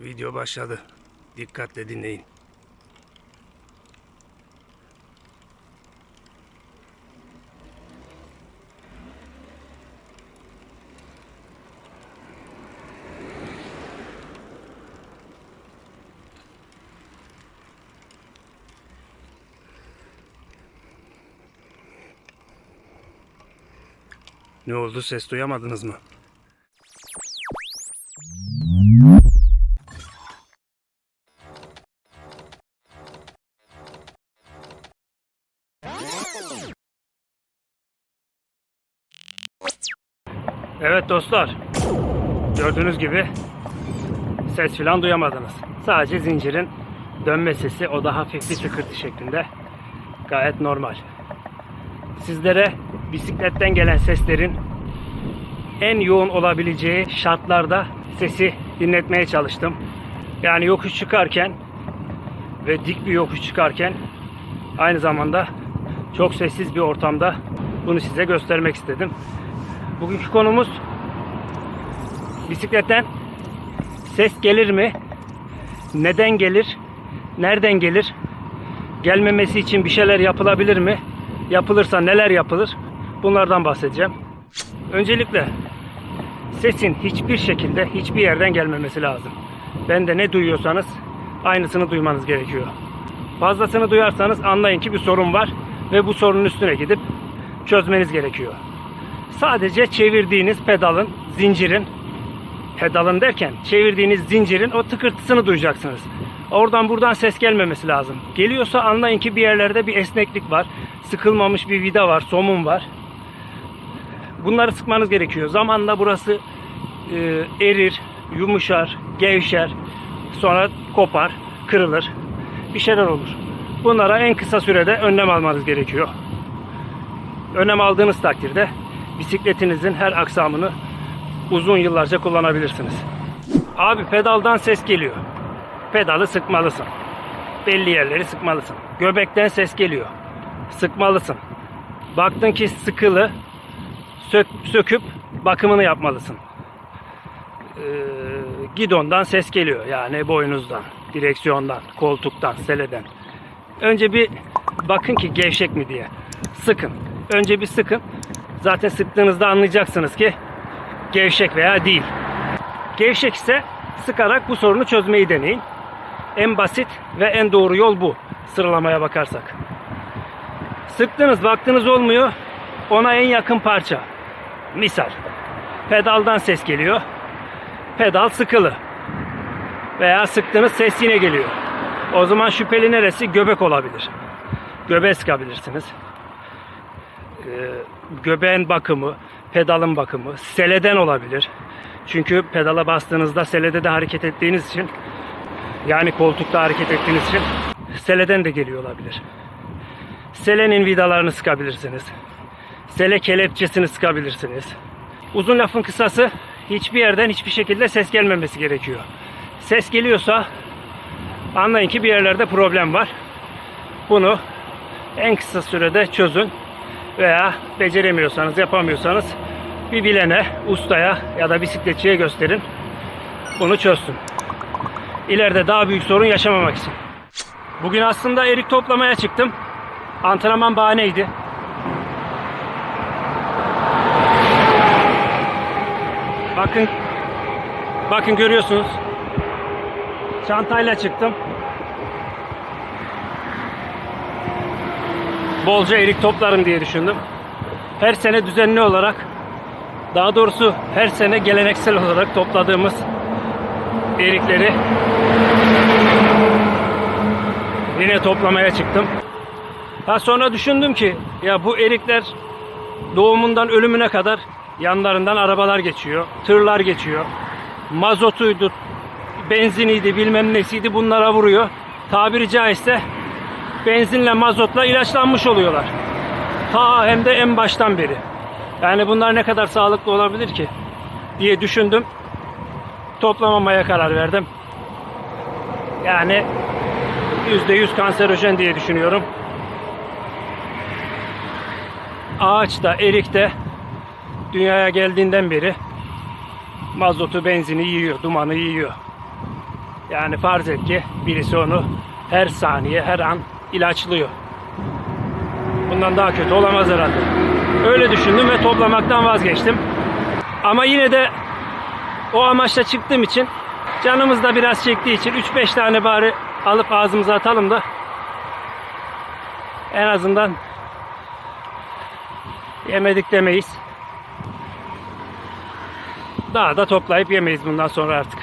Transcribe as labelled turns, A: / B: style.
A: Video başladı. Dikkatle dinleyin. Ne oldu ses duyamadınız mı? Evet dostlar. Gördüğünüz gibi ses filan duyamadınız. Sadece zincirin dönme sesi o da hafif bir tıkırtı şeklinde. Gayet normal. Sizlere bisikletten gelen seslerin en yoğun olabileceği şartlarda sesi dinletmeye çalıştım. Yani yokuş çıkarken ve dik bir yokuş çıkarken aynı zamanda çok sessiz bir ortamda bunu size göstermek istedim. Bugünkü konumuz bisikletten ses gelir mi? Neden gelir? Nereden gelir? Gelmemesi için bir şeyler yapılabilir mi? Yapılırsa neler yapılır? Bunlardan bahsedeceğim. Öncelikle sesin hiçbir şekilde hiçbir yerden gelmemesi lazım. Ben de ne duyuyorsanız aynısını duymanız gerekiyor. Fazlasını duyarsanız anlayın ki bir sorun var ve bu sorunun üstüne gidip çözmeniz gerekiyor. Sadece çevirdiğiniz pedalın, zincirin, pedalın derken çevirdiğiniz zincirin o tıkırtısını duyacaksınız. Oradan buradan ses gelmemesi lazım. Geliyorsa anlayın ki bir yerlerde bir esneklik var. Sıkılmamış bir vida var, somun var. Bunları sıkmanız gerekiyor. Zamanla burası e, erir, yumuşar, gevşer, sonra kopar, kırılır. Bir şeyler olur. Bunlara en kısa sürede önlem almanız gerekiyor. Önlem aldığınız takdirde bisikletinizin her aksamını uzun yıllarca kullanabilirsiniz. Abi pedaldan ses geliyor. Pedalı sıkmalısın. Belli yerleri sıkmalısın. Göbekten ses geliyor. Sıkmalısın. Baktın ki sıkılı, sök, söküp bakımını yapmalısın. Ee, gidondan ses geliyor. Yani boynuzdan, direksiyondan, koltuktan, seleden. Önce bir bakın ki gevşek mi diye. Sıkın. Önce bir sıkın. Zaten sıktığınızda anlayacaksınız ki gevşek veya değil. Gevşek ise sıkarak bu sorunu çözmeyi deneyin. En basit ve en doğru yol bu. Sıralamaya bakarsak. Sıktınız, baktınız olmuyor. Ona en yakın parça. Misal. Pedaldan ses geliyor. Pedal sıkılı. Veya sıktığınız ses yine geliyor. O zaman şüpheli neresi? Göbek olabilir. Göbeğe sıkabilirsiniz. Ee, göbeğin bakımı, pedalın bakımı, seleden olabilir. Çünkü pedala bastığınızda selede de hareket ettiğiniz için yani koltukta hareket ettiğiniz için seleden de geliyor olabilir. Selenin vidalarını sıkabilirsiniz. Sele kelepçesini sıkabilirsiniz. Uzun lafın kısası hiçbir yerden hiçbir şekilde ses gelmemesi gerekiyor. Ses geliyorsa anlayın ki bir yerlerde problem var. Bunu en kısa sürede çözün veya beceremiyorsanız, yapamıyorsanız bir bilene, ustaya ya da bisikletçiye gösterin. Bunu çözsün. İleride daha büyük sorun yaşamamak için. Bugün aslında erik toplamaya çıktım. Antrenman bahaneydi. Bakın bakın görüyorsunuz. Çantayla çıktım. Bolca erik toplarım diye düşündüm. Her sene düzenli olarak daha doğrusu her sene geleneksel olarak topladığımız erikleri yine toplamaya çıktım. Ha sonra düşündüm ki ya bu erikler doğumundan ölümüne kadar yanlarından arabalar geçiyor, tırlar geçiyor. Mazotuydu, benziniydi, bilmem nesiydi bunlara vuruyor. Tabiri caizse benzinle mazotla ilaçlanmış oluyorlar. Ta hem de en baştan beri. Yani bunlar ne kadar sağlıklı olabilir ki diye düşündüm. Toplamamaya karar verdim. Yani %100 kanserojen diye düşünüyorum. Ağaç da erik de dünyaya geldiğinden beri mazotu benzini yiyor, dumanı yiyor. Yani farz et ki birisi onu her saniye, her an ilaçlıyor. Bundan daha kötü olamaz herhalde. Öyle düşündüm ve toplamaktan vazgeçtim. Ama yine de o amaçla çıktığım için canımız da biraz çektiği için 3-5 tane bari alıp ağzımıza atalım da en azından yemedik demeyiz. Daha da toplayıp yemeyiz bundan sonra artık.